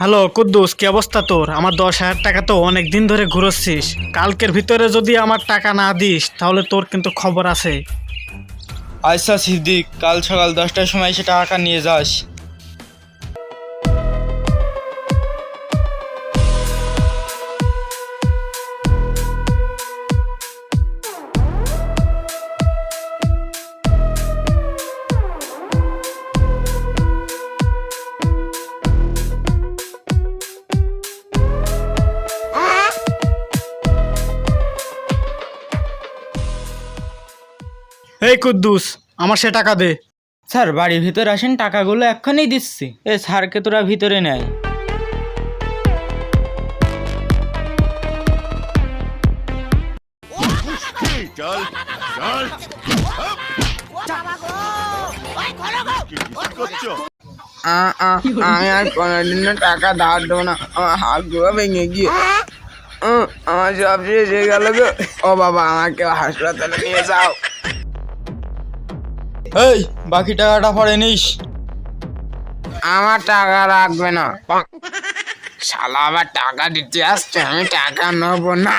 Hello, Kuddus, কি অবস্থা তোর? আমার দশ হাজার টাকা তো অনেক দিন ধরে ঘুরোচ্ছিস। কালকের ভিতরে যদি আমার টাকা না দিস, তাহলে তোর কিন্তু খবর আছে। আচ্ছা সিদ্দিক, কাল সকাল দশটার সময় এসে টাকা নিয়ে যাস। এই কুদ্দুস আমার সে টাকা দে। স্যার বাড়ির ভিতরে আসেন টাকাগুলো এক্ষুনি দিচ্ছি। এ স্যারকে তোরা ভিতরে নেয় চল চল। আমি আর কোনোদিনও টাকা ধার দেবো না। আমার হাতগুলো ভেঙে গিয়ে। আমার সব শেষ হয়ে গেল গো। ও বাবা আমাকে হাসপাতালে নিয়ে যাও। এই বাকি টাকাটা পরে নিস। আমার টাকা রাখবে না। শালা আবার টাকা দিতে আসছে আমি টাকা নেব না।